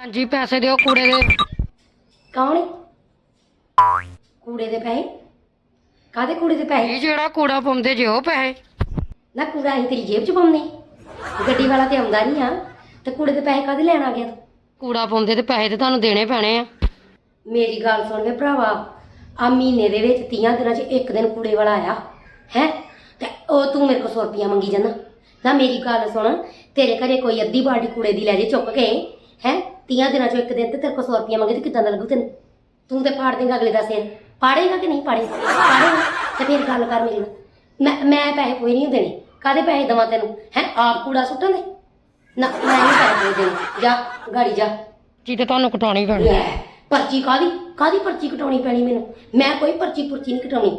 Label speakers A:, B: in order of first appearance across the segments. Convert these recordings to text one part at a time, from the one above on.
A: ਹਾਂਜੀ ਪੈਸੇ ਦਿਓ ਕੂੜੇ ਦੇ।
B: ਕੌਣ? ਕੂੜੇ ਦੇ ਪੈਸੇ? ਕਾਦੇ ਕੂੜੇ ਦੇ ਪੈਸੇ?
A: ਇਹ ਜਿਹੜਾ ਕੂੜਾ ਪਾਉਂਦੇ ਜੇ ਉਹ ਪੈਸੇ।
B: ਨਾ ਕੂੜਾ ਅਸੀਂ ਤੇਰੀ ਜੇਬ 'ਚ ਪਾਉਂਦੇ ਗੱਡੀ ਵਾਲਾ ਤੇ ਆਉਂਦਾ ਨਹੀਂ ਆ। ਤੇ ਕੂੜੇ ਦੇ ਪੈਸੇ ਕਾਦੇ ਲੈਣ ਆ ਗਿਆ ਤੂੰ?
A: ਕੂੜਾ ਪਾਉਂਦੇ ਤੇ ਪੈਸੇ ਤੇ ਤੁਹਾਨੂੰ ਦੇਣੇ ਪੈਣੇ ਆ।
B: ਮੇਰੀ ਗੱਲ ਸੁਣ ਵੇ ਭਰਾਵਾ। ਆ ਮਹੀਨੇ ਦੇ ਵਿੱਚ 30 ਦਿਨਾਂ 'ਚ ਇੱਕ ਦਿਨ ਕੂੜੇ ਵਾਲਾ ਆਇਆ। ਹੈ? ਤੇ ਉਹ ਤੂੰ ਮੇਰੇ ਕੋਲ 100 ਰੁਪਿਆ ਮੰਗੀ ਜਾਂਦਾ। ਨਾ ਮੇਰੀ ਗੱਲ ਸੁਣ। ਤੇਰੇ ਘਰੇ ਕੋਈ ਅੱਧੀ ਬਾਲਟੀ ਕੂੜੇ ਦੀ ਲੈ ਜੇ ਚੁੱਕ ਕੇ। ਹੈ? 30 ਦਿਨਾਂ 'ਚੋਂ ਇੱਕ ਦਿਨ ਤੇ ਤੇਰੇ ਕੋਲ 100 ਰੁਪਿਆ ਮੰਗੇ ਤੇ ਕਿੱਦਾਂ ਦਾ ਲੱਗੂ ਤੈਨੂੰ? ਤੂੰ ਤੇ ਪਾੜ ਦੇਂਗਾ ਅਗਲੇ ਦਾ ਸਿਰ ਪਾੜੇਗਾ ਕਿ ਨਹੀਂ ਪਾੜੇਗਾ? ਪਾੜੇਗਾ। ਤੇ ਫਿਰ ਗੱਲ ਕਰ ਮੇਰੀ ਨਾਲ। ਮੈਂ ਮੈਂ ਪੈਸੇ ਕੋਈ ਨਹੀਂ ਦੇਣੇ। ਕਾਦੇ ਪੈਸੇ ਦੇਵਾਂ ਤੈਨੂੰ? ਹੈ? ਆਪ ਕੂੜਾ ਸੁੱਟਣ ਦੇ? ਨਾ ਮੈਂ ਨਹੀਂ ਪੈਸੇ ਦੇਣੇ। ਜਾ ਗਾੜੀ ਜਾ।
A: ਜੀ ਤੇ ਤੁਹਾਨੂੰ ਕਟਾਉਣੀ ਪੈਣੀ।
B: ਲੈ ਪਰਚੀ ਕਾਦੀ ਕਾਦੀ ਪਰਚੀ ਕਟਾਉਣੀ ਪੈਣੀ ਮੈਨੂੰ? ਮੈਂ ਕੋਈ ਪਰਚੀ ਪੁਰਚੀ ਨਹੀਂ ਕਟਾਉਣੀ।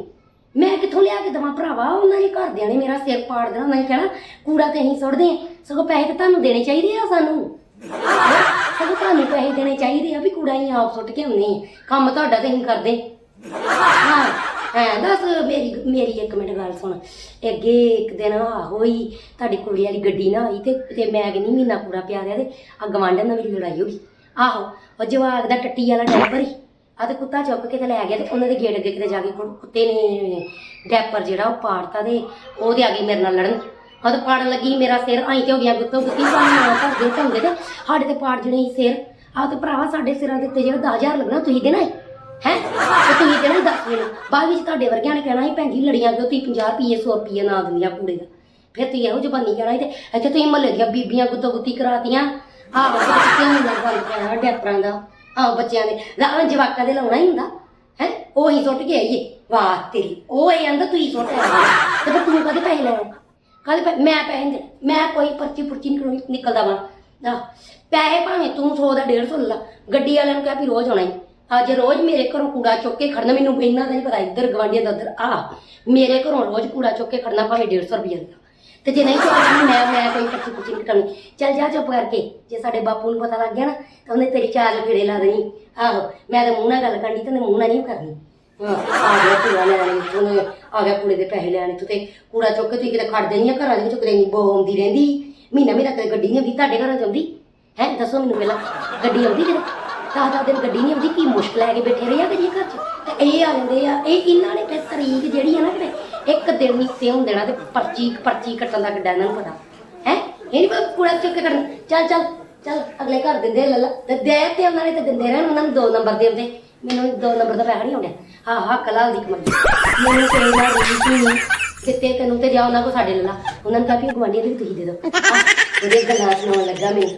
B: ਮੈਂ ਕਿੱਥੋਂ ਲਿਆ ਕੇ ਦਵਾਂ ਭਰਾਵਾ? ਉਹਨਾਂ ਦੇ ਘਰਦਿਆਂ ਨੇ ਮੇਰਾ ਸਿਰ ਪਾੜ ਦੇਣਾ। ਉਹਨਾਂ ਨੇ ਕਹਿਣਾ ਕੂੜਾ ਤੇ ਅਸੀਂ ਸੁੱਟਦੇ ਸਗੋਂ ਪੈਸੇ ਤਾਂ ਤੁਹਾਨੂੰ ਦੇਣੇ ਚਾਹੀਦੇ ਆ ਸਾਨੂੰ। ਹੈਂ? ਸਗੋਂ ਤੁਹਾਨੂੰ ਪੈਸੇ ਦੇਣੇ ਚਾਹੀਦੇ ਆ ਵੀ ਕੂੜਾ ਅਸੀਂ ਆਪ ਸੁੱਟ ਕੇ ਆਉਂਦੇ ਆ। ਕੰਮ ਤੁਹਾਡਾ ਤੇ ਅਸੀਂ ਕਰਦੇ। ਹਾਂ ਹਾਂ, ਦੱਸ ਮੇਰੀ ਮੇਰੀ ਇੱਕ ਮਿੰਟ ਗੱਲ ਸੁਣ। ਅੱਗੇ ਇੱਕ ਦਿਨ ਆ ਹੋਈ, ਤੁਹਾਡੀ ਕੁੜੀ ਵਾਲੀ ਗੱਡੀ ਨਾ ਆਈ ਤੇ ਤੇ ਮੈਂ ਕਹਿੰਦੀ ਮਹੀਨਾ ਪੂਰਾ ਪਿਆ ਰਿਹਾ ਤੇ ਆ ਗਵਾਂਢਣ ਨਾਲ ਮੇਰੀ ਲੜਾਈ ਹੋ ਗਈ। ਆਹੋ, ਉਹ ਜਵਾਗ ਦਾ ਟੱਟੀ ਵਾਲਾ ਡੈਪਰ ਹੀ ਆ ਤੇ ਕੁੱਤਾ ਚੁੱਕ ਕੇ ਤੇ ਲੈ ਗਿਆ ਤੇ ਉਹਨਾਂ ਦੇ ਗੇਟ ਅੱਗੇ ਕਿਤੇ ਜਾ ਕੇ, ਕੁੱਤੇ ਨੇ, ਡੈਪਰ ਜਿਹੜਾ ਉਹ ਪਾੜਤਾ ਤੇ ਉਹਦੇ ਆ ਗਈ ਮੇਰੇ ਨਾਲ ਲੜਨ। ਉਹ ਤੇ ਪਾੜਨ ਲੱਗੀ ਮੇਰਾ ਸਿਰ ਆਈ ਤੇ ਹੋ ਗਿਆ ਗੁੱਤੋਂ ਗੁੱਤੀ ਪਾਣੀ ਨਾ ਕਰਦੇ ਢੰਗੇ ਤੇ। ਸਾਡੇ ਤੇ ਪਾੜ ਜਣੇ ਸੀ ਸਿਰ। ਆਹ ਤੇ ਭਰਾਵਾ ਸਾਡੇ ਸਿਰਾਂ ਦੇ ਉੱਤੇ ਜਿਹੜਾ 10000 ਲੱਗਣਾ, ਤੁਸੀਂ ਦੇਣਾ ਹੈ? ਤੇ ਤੁਸੀਂ ਦੇਣਾ 10 ਮੈਨੂੰ ਬਾਅਦ ਵਿੱਚ ਤੁਹਾਡੇ ਵਰਗਿਆਂ ਨੇ ਕਹਿਣਾ ਸੀ, ਭੈਣ ਜੀ, ਲੜੀਆਂ ਕਿਉਂ ਤੁਸੀਂ 50 ਰੁਪਏ 100 ਰੁਪਏ ਨਾ ਦਿੰਦੀਆਂ ਕੂੜੇ ਦਾ। ਫਿਰ ਤੁਸੀਂ ਇਹੋ ਜ਼ਬਾਨੀ ਕਹਿਣਾ ਸੀ ਤੇ ਅੱਛਾ ਤੁਸੀਂ ਮਹੱਲੇ ਦੀਆਂ ਬੀਬੀਆਂ ਗੁੱਤੋਂ ਗੁੱਤੀ ਕਰਾਤੀਆਂ। ਆਹੋ ਤੇ ਕਿੱਥੇ ਗੱਲ ਕਹਿਣਾ ਡੈਪਰਾਂ ਦਾ? ਆਹੋ ਬੱਚਿਆਂ ਦੇ। ਲਾ ਜਵਾਕਾਂ ਦੇ ਲਾਉਣਾ ਹੀ ਹੁੰਦਾ। ਹੈ? ਉਹੀ ਸੁੱਟ ਕੇ ਆਈਏ। ਵਾਹ ਤੇਰੀ, ਉਹ ਇਹ ਆਂਦਾ, ਤੁਸੀਂ ਸੁੱਟ ਆਇਆ ਤੇ ਫਿਰ ਤੂੰ ਕਦੇ ਪੈਸੇ ਲੈਣੇ? ਕਦੇ ਪੈ- ਮੈਂ ਪੈਸੇ ਨਹੀਂ ਦੇਣੇ। ਮੈਂ ਕੋਈ ਪਰਚੀ ਪੁਰਚੀ ਨਹੀਂ ਨਿਕਲਦਾ ਵਾਂ ਆਹ, ਪੈਸੇ ਭਾਵੇਂ ਤੂੰ 100 ਦਾ 150 ਲੈ ਲਾ ਗੱਡੀ ਵਾਲਿਆਂ ਨੂੰ ਕਹਿ ਵੀ ਰੋਜ਼ ਆਉਣਾ ਹੀ ਅੱਜ ਰੋਜ਼ ਮੇਰੇ ਘਰੋਂ ਕੂੜਾ ਚੁੱਕ ਕੇ ਖੜਨਾ ਮੈਨੂੰ ਇੰਨਾ ਤਾਂ ਨਹੀਂ ਪਤਾ ਇੱਧਰ ਗਵਾਂਢੀਆਂ ਦਾ ਉੱਧਰ ਆ ਮੇਰੇ ਘਰੋਂ ਰੋਜ਼ ਕੂੜਾ ਚੁੱਕ ਕੇ ਖੜਨਾ ਭਾਵੇਂ 150 ਰੁਪਏ ਦਾ ਤੇ ਜੇ ਨਹੀਂ ਚੁੱਕਣਾ ਮੈਂ ਮੈਂ ਕੋਈ ਪਰਚੀ ਪੁਰਚੀ ਨਹੀਂ ਕਰਨੀ ਚੱਲ ਜਾ ਚੁੱਪ ਕਰਕੇ ਜੇ ਸਾਡੇ ਬਾਪੂ ਨੂੰ ਪਤਾ ਲੱਗ ਗਿਆ ਨਾ ਤਾਂ ਉਹਨੇ ਤੇਰੀ ਚਾਲ ਫੇੜੇ ਲਾ ਦੇਣੀ। ਆਹੋ ਮੈਂ ਤਾਂ ਮੂੰਹ ਨਾਲ ਗੱਲ ਕਰਨੀ ਤੇ ਉਹਨੇ ਮੂੰਹ ਨਾਲ ਨਹੀਂ ਕਰਨੀ। ਹਾਂ, ਆ ਗਿਆ ਕੂੜਾ ਲੈਣ ਉਹਨੇ ਆ ਗਿਆ ਕੂੜੇ ਦੇ ਪੈਸੇ ਲੈਣ ਤੂੰ ਤੇ ਕੂੜਾ ਚੁੱਕ ਕੇ ਕਿਤੇ ਖੜਦੇ ਨਹੀਂ ਆ ਘਰਾਂ ਦੇ ਚੁੱਕਦੇ ਕਿਤੇ ਨਹੀਂ ਬੋ ਆਉਂਦੀ ਰਹਿੰਦੀ। ਮਹੀਨਾ ਮਹੀਨਾ ਕਦੇ ਗੱਡੀ ਨਹੀਂ ਆਉਂਦੀ ਤੁਹਾਡੇ ਘਰਾਂ ਚ ਆਉਂਦੀ? ਹੈ ਦੱਸੋ ਮੈਨੂੰ ਪਹਿਲਾਂ ਗੱਡੀ ਆਉਂਦੀ ਕਿਤੇ? ਦਸ ਦਸ ਦਿਨ ਗੱਡੀ ਨਹੀਂ ਆਉਂਦੀ ਕੀ ਮੁਸ਼ਕਲ ਹੈ ਕਿ ਬੈਠੇ ਆ ਕਰੀਏ ਘਰ ਚ? ਤੇ ਇਹ ਆ ਜਾਂਦੇ ਆ ਇਹ ਇਹਨਾਂ ਨੇ ਤੇ ਤਰੀਕ ਜਿਹੜੀ ਆ ਨਾ ਕਿਤੇ ਇੱਕ ਦਿਨ ਨਹੀਂ ਤੇ ਹੁੰਦੇ ਤੇ ਪਰਚੀ ਪਰਚੀ ਕੱਟਣ ਦਾ ਕਿੱਡਾ ਇਹਨਾਂ ਨੂੰ ਪਤਾ। ਹੈ ਇਹ ਨਹੀਂ ਪਤਾ ਕੂੜਾ ਚੁੱਕ ਕੇ ਕੱਢਣ। ਚੱਲ ਚੱਲ ਚੱਲ ਅਗਲੇ ਘਰ ਦਿੰਦੇ ਲੱਲਾ। ਤੇ ਦੇ ਤੇ ਉਹਨਾਂ ਨੇ ਤੇ ਦਿੰਦੇ ਰਹਿਣ, ਉਹਨਾਂ ਨੂੰ ਦੋ ਨੰਬਰ ਦੇ ਦਿੰਦੇ ਮੈਨੂੰ ਦੋ ਨੰਬਰ ਦਾ ਪੈਸਾ ਨਹੀਂ ਆਉਂਦਾ। ਹਾਂ ਹਾਂ, ਕਲਾਲ ਦੀ ਕਮਾਈ। ਮੈਨੂੰ ਕੋਈ ਨਾ ਰੀਸ ਨਹੀਂ। ਕਿਤੇ ਤੈਨੂੰ ਤੇ ਜਾ ਉਹਨਾਂ ਕੋ ਸਾਡੇ ਲੱਲਾ। ਉਹਨਾਂ ਨੂੰ ਕਹਾਂ ਵੀ ਗਵਾਂਢੀਆਂ ਦੇ ਵੀ ਤੁਸੀਂ ਦੇ ਦਿਓ। ਉਹਦੇ ਗੱਲਾਂ ਸੁਣਾਉਣ ਲੱਗਾ ਮੈਨੂੰ